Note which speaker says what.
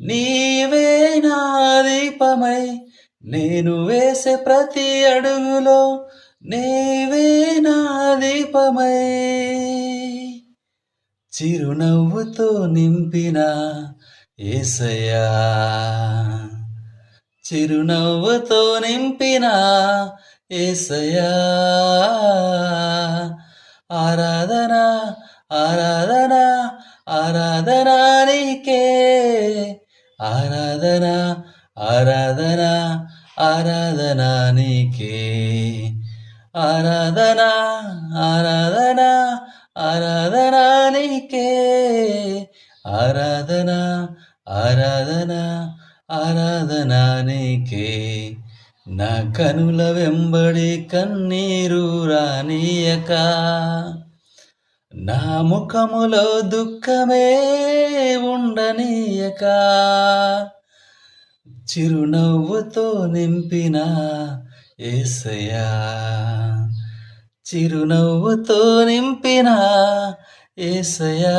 Speaker 1: నీవే నా దీపమై నేను వేసే ప్రతి అడుగులో నీవే నా దీపమై చిరునవ్వుతో నింపిన ఏసయ్యా చిరునవ్వుతో నింపిన ఏసయ్యా ఆరాధన ఆరాధన ఆరాధన నీకే. ఆరాధన ఆరాధన ఆరాధన నీకే. ఆరాధన ఆరాధన ఆరాధన నీకే. ఆరాధన ఆరాధన ఆరాధన నీకే. నా కనుల వెంబడి కన్నీరు రానియక. నా ముఖములో దుఃఖమే ఉండనీయక చిరునవ్వుతో నింపిన ఏసయా చిరునవ్వుతో నింపిన ఏసయా